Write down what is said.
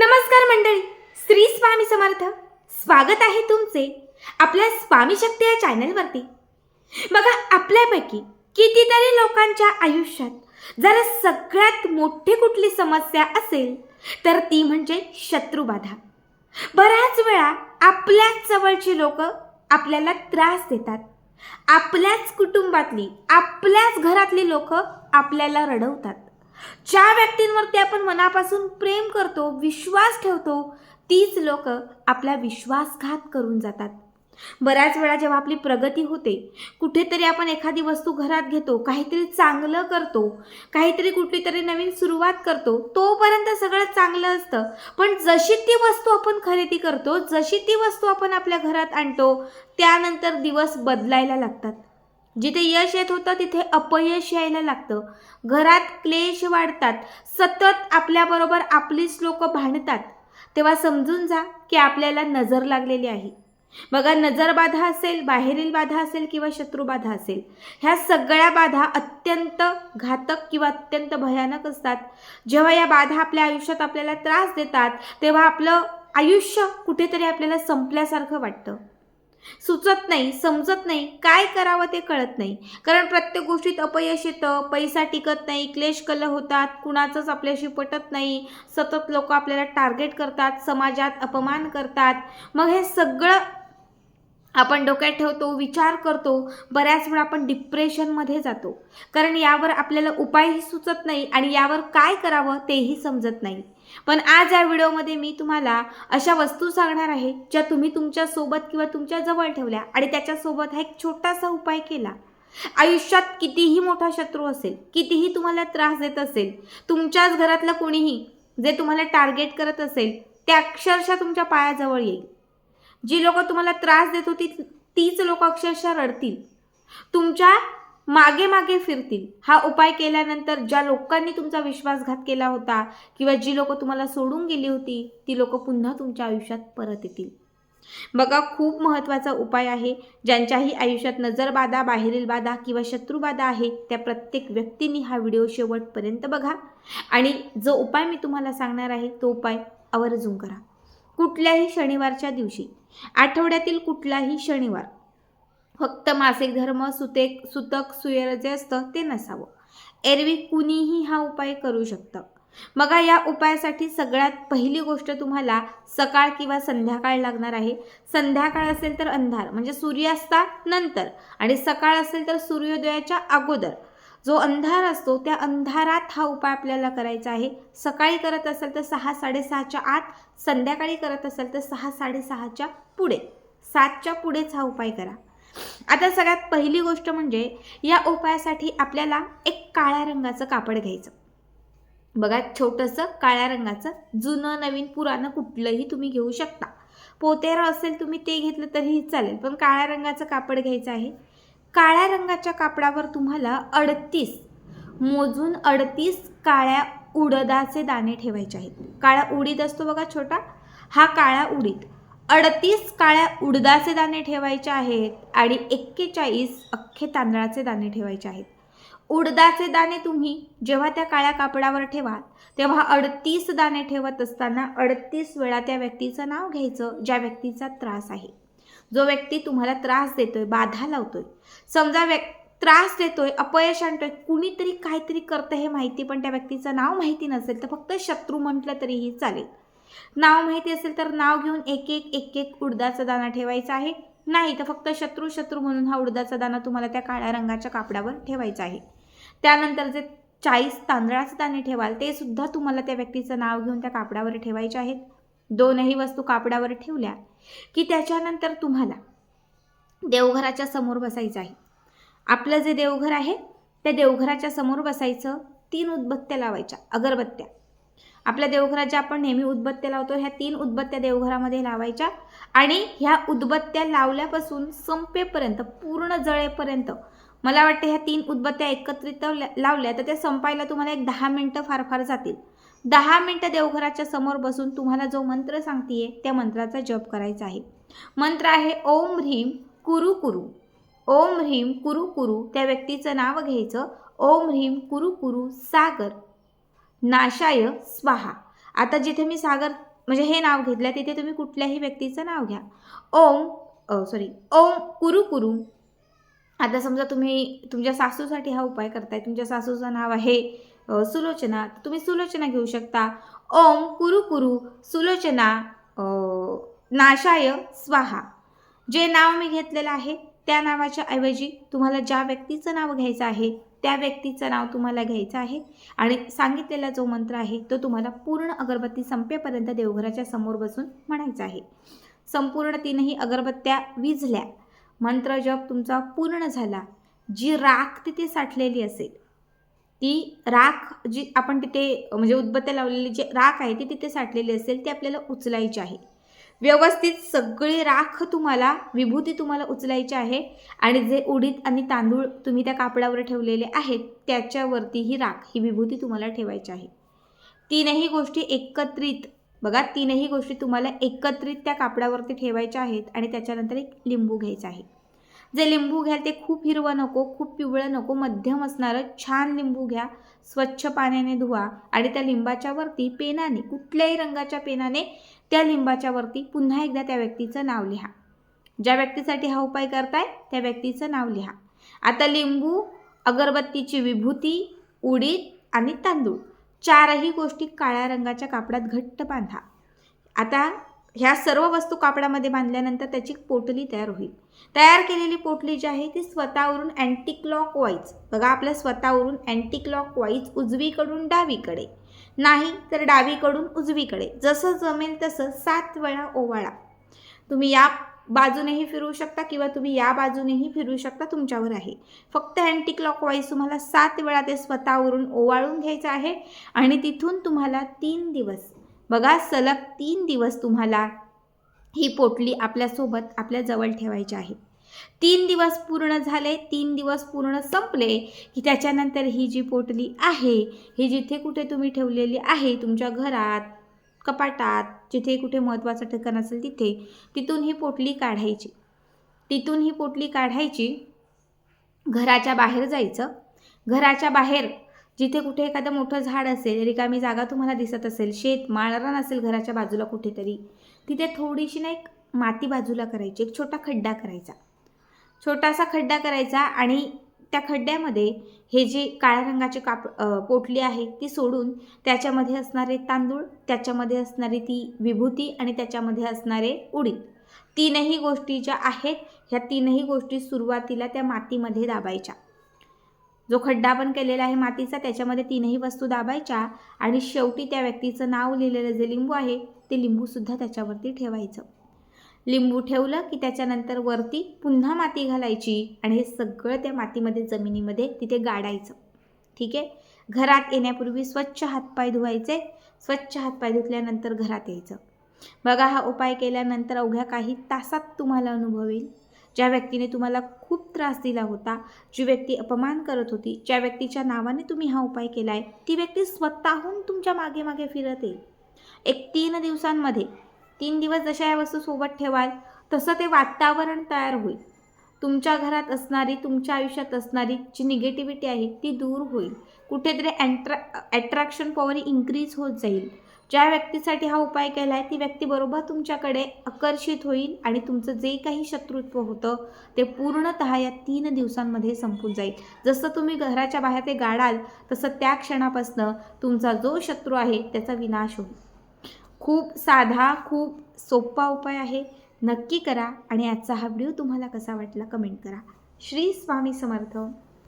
नमस्कार मंडळी श्री स्वामी समर्थ. स्वागत आहे तुमचे आपल्या स्वामी शक्ती या चॅनलवरती. बघा आपल्यापैकी कितीतरी लोकांच्या आयुष्यात जर सगळ्यात मोठी कुठली समस्या असेल तर ती म्हणजे शत्रुबाधा बऱ्याच वेळा आपल्याच जवळची लोक आपल्याला त्रास देतात. आपल्याच कुटुंबातली आपल्याच घरातली लोक आपल्याला रडवतात. ज्या व्यक्तींवरती आपण मनापासून प्रेम करतो विश्वास ठेवतो तीच लोक आपला विश्वासघात करून जातात. बऱ्याच वेळा जेव्हा आपली प्रगती होते कुठेतरी आपण एखादी वस्तू घरात घेतो काहीतरी चांगलं करतो काहीतरी कुठली तरी नवीन सुरुवात करतो तोपर्यंत सगळं चांगलं असतं. पण जशी ती वस्तू आपण खरेदी करतो जशी ती वस्तू आपण आपल्या घरात आणतो त्यानंतर दिवस बदलायला लागतात. जिथे यश येत होतं तिथे अपयश यायला लागतं. घरात क्लेश वाढतात. सतत आपल्याबरोबर आपलीच लोक भांडतात. तेव्हा समजून जा की आपल्याला नजर लागलेली आहे. बघा नजर बाधा असेल बाहेरील बाधा असेल किंवा शत्रुबाधा असेल ह्या सगळ्या बाधा अत्यंत घातक किंवा अत्यंत भयानक असतात. जेव्हा या बाधा आपल्या आयुष्यात आपल्याला त्रास देतात तेव्हा आपलं आयुष्य कुठेतरी आपल्याला संपल्यासारखं वाटतं. सुचत नाही समजत नाही काय करावं ते कळत नाही. कारण प्रत्येक गोष्टीत अपयश येतं पैसा टिकत नाही क्लेश कल होतात कुणाचंच आपल्याशी पटत नाही. सतत लोक आपल्याला टार्गेट करतात समाजात अपमान करतात. मग हे सगळं आपण डोक्यात ठेवतो विचार करतो बऱ्याच वेळा आपण डिप्रेशनमध्ये जातो. कारण यावर आपल्याला उपायही सुचत नाही आणि यावर काय करावं तेही समजत नाही. पण आज या व्हिडिओमध्ये मी तुम्हाला अशा वस्तू सांगणार आहे ज्या तुम्ही तुमच्यासोबत किंवा तुमच्या जवळ ठेवल्या आणि त्याच्यासोबत हा एक छोटासा उपाय केला. आयुष्यात कितीही मोठा शत्रू असेल कितीही तुम्हाला त्रास देत असेल तुमच्याच घरातलं कोणीही जे तुम्हाला टार्गेट करत असेल ते अक्षरशः तुमच्या पायाजवळ येईल. जी लोक तुम्हाला त्रास देत होती तीच लोक अक्षरशः रडतील. तुमच्या मागे मागे फिरतील. हा उपाय केल्यानंतर ज्या लोकांनी तुमचा विश्वासघात केला होता किंवा जी लोक तुम्हाला सोडून गेली होती ती लोक पुन्हा तुमच्या आयुष्यात परत येतील. बघा खूप महत्त्वाचा उपाय आहे. ज्यांच्याही आयुष्यात नजरबाधा बाहेरील बाधा किंवा शत्रूबाधा आहे त्या प्रत्येक व्यक्तींनी हा व्हिडिओ शेवटपर्यंत बघा. आणि जो उपाय मी तुम्हाला सांगणार आहे तो उपाय आवर्जून करा. कुठल्याही शनिवारच्या दिवशी आठवड्यातील कुठलाही शनिवार. फक्त मासिक धर्म सुतेक सुतक सुयर जे असतं ते नसावं. एरवी कुणीही हा उपाय करू शकतं. बघा या उपायासाठी सगळ्यात पहिली गोष्ट तुम्हाला सकाळ किंवा संध्याकाळ लागणार आहे. संध्याकाळ असेल तर अंधार म्हणजे सूर्यास्ता नंतर आणि सकाळ असेल तर सूर्योदयाच्या अगोदर. जो अंधार असतो त्या अंधारात हा उपाय आपल्याला करायचा आहे. सकाळी करत असेल तर सहा साडेसहाच्या आत संध्याकाळी करत असेल तर सहा साडेसहाच्या पुढे. सातच्या पुढेच हा उपाय करा. आता सगळ्यात पहिली गोष्ट म्हणजे या उपायासाठी आपल्याला एक काळ्या रंगाचं कापड घ्यायचं. बघा छोटंसं काळ्या रंगाचं जुनं नवीन पुराणं कुठलंही तुम्ही घेऊ शकता. पोतेरा असेल तुम्ही ते घेतलं तरीही चालेल पण काळ्या रंगाचं कापड घ्यायचं आहे. काळ्या रंगाच्या कापडावर तुम्हाला अडतीस मोजून अडतीस काळ्या उडदाचे दाणे ठेवायचे आहेत. काळा उडीद असतो बघा छोटा हा काळा उडीद. अडतीस काळ्या उडदाचे दाणे ठेवायचे आहेत आणि एक्केचाळीस अख्खे तांदळाचे दाणे ठेवायचे आहेत. उडदाचे दाणे तुम्ही जेव्हा त्या काळ्या कापडावर ठेवाल तेव्हा अडतीस दाणे ठेवत असताना अडतीस वेळा त्या व्यक्तीचं नाव घ्यायचं ज्या व्यक्तीचा त्रास आहे. जो व्यक्ती तुम्हाला त्रास देतोय बाधा लावतोय. समजा व्यक् त्रास देतोय अपयश आणतोय कुणीतरी काहीतरी करतं हे माहिती पण त्या व्यक्तीचं नाव माहिती नसेल तर फक्त शत्रू म्हटलं तरीही चालेल. नाव माहिती असेल तर नाव घेऊन एक एक एक एक उडदाचा दाणा ठेवायचा आहे. नाही तर फक्त शत्रू शत्रू म्हणून हा उडदाचा दाणा तुम्हाला त्या काळ्या रंगाच्या कापडावर ठेवायचा आहे. त्यानंतर जे चाळीस तांदळाचे दाणे ठेवाल ते सुद्धा तुम्हाला त्या व्यक्तीचं नाव घेऊन त्या कापडावर ठेवायचे आहेत. दोनही वस्तू कापडावर ठेवल्या की त्याच्यानंतर तुम्हाला देवघराच्या समोर बसायचं आहे. आपलं जे देवघर आहे त्या देवघराच्या समोर बसायचं तीन उदबत्त्या लावायच्या अगरबत्त्या. आपल्या देवघरात ज्या आपण नेहमी उदबत्त्या लावतो ह्या तीन उदबत्त्या देवघरामध्ये लावायच्या आणि ह्या उदबत्त्या लावल्यापासून संपेपर्यंत पूर्ण जळेपर्यंत मला वाटतं ह्या तीन उदबत्त्या एकत्रित लावल्या तर त्या संपायला तुम्हाला एक दहा मिनटं फार फार जातील. दहा मिनटं देवघराच्या समोर बसून तुम्हाला जो मंत्र सांगतीये त्या मंत्राचा जप करायचा आहे. मंत्र आहे ओम ह्रीम कुरु कुरु. ओम ह्रीम कुरु कुरु त्या व्यक्तीचं नाव घ्यायचं ओम ह्रीम कुरु कुरु सागर. नाशाय स्वाहा. आता जिथे मी सागर म्हणजे हे नाव घेतलं तिथे तुम्ही कुठल्याही व्यक्तीचं नाव घ्या. ओम सॉरी ओम कुरु कुरु. आता समजा तुम्ही तुमच्या सासूसाठी हा उपाय करताय तुमच्या सासूचं नाव आहे सुलोचना. तर तुम्ही सुलोचना घेऊ शकता. ओम कुरु कुरु सुलोचना नाशाय स्वाहा. जे नाव मी घेतलेलं आहे त्या नावाच्या ऐवजी तुम्हाला ज्या व्यक्तीचं नाव घ्यायचं आहे त्या व्यक्तीचं नाव तुम्हाला घ्यायचं आहे. आणि सांगितलेला जो मंत्र आहे तो तुम्हाला पूर्ण अगरबत्ती संपेपर्यंत देवघराच्या समोर बसून म्हणायचा आहे. संपूर्ण तीनही अगरबत्त्या विझल्या. मंत्र जप तुमचा पूर्ण झाला. जी राख तिथे साठलेली असेल ती राख जी आपण तिथे म्हणजे उदबत्त्या लावलेली जी राख आहे ती तिथे साठलेली असेल ती आपल्याला उचलायची आहे. व्यवस्थित सगळी राख तुम्हाला विभूती तुम्हाला उचलायची आहे आणि जे उडीद आणि तांदूळ तुम्ही त्या कापडावर ठेवलेले आहेत त्याच्यावरती ही राख ही विभूती तुम्हाला ठेवायची आहे. तीनही गोष्टी एकत्रित बघा तीनही गोष्टी तुम्हाला एकत्रित त्या कापडावरती ठेवायच्या आहेत आणि त्याच्यानंतर एक लिंबू घ्यायचा आहे. जे लिंबू घ्याल ते खूप हिरवं नको खूप पिवळं नको मध्यम असणारं छान लिंबू घ्या. स्वच्छ पाण्याने धुवा आणि त्या लिंबाच्या वरती पेनाने कुठल्याही रंगाच्या पेनाने त्या लिंबाच्या वरती पुन्हा एकदा त्या व्यक्तीचं नाव लिहा. ज्या व्यक्तीसाठी हा उपाय करताय त्या व्यक्तीचं नाव लिहा. आता लिंबू अगरबत्तीची विभूती उडीद आणि तांदूळ चारही गोष्टी काळ्या रंगाच्या कापडात घट्ट बांधा. आता ह्या सर्व वस्तू कापडामध्ये बांधल्यानंतर त्याची पोटली तयार होईल. तयार केलेली पोटली जी आहे ती स्वतःवरून अँटी क्लॉक वाईज बघा आपल्या स्वतःवरून अँटी क्लॉक वाईज उजवीकडून डावीकडे. नाही तर डावीकडून उजवीकडे. जसं जमेल तसं सात वेळा ओवाळा. तुम्ही या बाजूनेही फिरू शकता किंवा तुम्ही या बाजूनेही फिरू शकता तुमच्यावर आहे. फक्त अँटी क्लॉकवाईज तुम्हाला सात वेळा ते स्वतःवरून ओवाळून घ्यायचं आहे आणि तिथून तुम्हाला तीन दिवस बघा सलग तीन दिवस तुम्हाला ही पोटली आपल्यासोबत आपल्या जवळ ठेवायची आहे. तीन दिवस पूर्ण झाले तीन दिवस पूर्ण संपले की त्याच्यानंतर ही जी पोटली आहे ही जिथे कुठे तुम्ही ठेवलेली आहे तुमच्या घरात कपाटात जिथे कुठे महत्त्वाचं ठिकाण असेल तिथे तिथून ही पोटली काढायची. तिथून ही पोटली काढायची घराच्या बाहेर जायचं. घराच्या बाहेर जिथे कुठे एखादं मोठं झाड असेल रिकामी जागा तुम्हाला दिसत असेल शेत माळरान असेल घराच्या बाजूला कुठेतरी तिथे थोडीशी ना एक माती बाजूला करायची एक छोटा खड्डा करायचा. छोटासा खड्डा करायचा आणि त्या खड्ड्यामध्ये हे जे काळ्या रंगाची काप पोटली आहे ती सोडून त्याच्यामध्ये असणारे तांदूळ त्याच्यामध्ये असणारी ती विभूती आणि त्याच्यामध्ये असणारे उडीद. तीनही गोष्टी ज्या आहेत ह्या तीनही गोष्टी सुरुवातीला त्या मातीमध्ये दाबायच्या. जो खड्डा आपण केलेला आहे मातीचा त्याच्यामध्ये तीनही वस्तू दाबायच्या आणि शेवटी त्या व्यक्तीचं नाव लिहिलेलं जे लिंबू आहे ते लिंबूसुद्धा त्याच्यावरती ठेवायचं. लिंबू ठेवलं की त्याच्यानंतर वरती पुन्हा माती घालायची आणि हे सगळं त्या मातीमध्ये जमिनीमध्ये तिथे गाडायचं. ठीक आहे? घरात येण्यापूर्वी स्वच्छ हातपाय धुवायचे. स्वच्छ हातपाय धुतल्यानंतर घरात यायचं. बघा हा उपाय केल्यानंतर अवघ्या काही तासात तुम्हाला अनुभव येईल. ज्या व्यक्तीने तुम्हाला खूप त्रास दिला होता जी व्यक्ती अपमान करत होती ज्या व्यक्तीच्या नावाने तुम्ही हा उपाय केला आहे ती व्यक्ती स्वतःहून तुमच्या मागे मागे फिरत येईल एक तीन दिवसांमध्ये तीन दिवस जशा या वस्तू सोबत ठेवाल तसं ते वातावरण तयार होईल. तुमच्या घरात असणारी तुमच्या आयुष्यात असणारी जी निगेटिव्हिटी आहे ती दूर होईल. कुठेतरी अँट्रा ॲट्रॅक्शन पॉवर इन्क्रीज होत जाईल. ज्या व्यक्तीसाठी हा उपाय केला आहे ती व्यक्ती बरोबर तुमच्याकडे आकर्षित होईल आणि तुमचं जे काही शत्रुत्व होतं ते पूर्णतः या तीन दिवसांमध्ये संपून जाईल. जसं तुम्ही घराच्या बाहेर ते गाडाल तसं त्या क्षणापासनं तुमचा जो शत्रू आहे त्याचा विनाश होईल. खूप साधा खूप सोपा उपाय आहे. नक्की करा आणि आजचा हा व्हिडिओ तुम्हाला कसा वाटला कमेंट करा. श्री स्वामी समर्थ.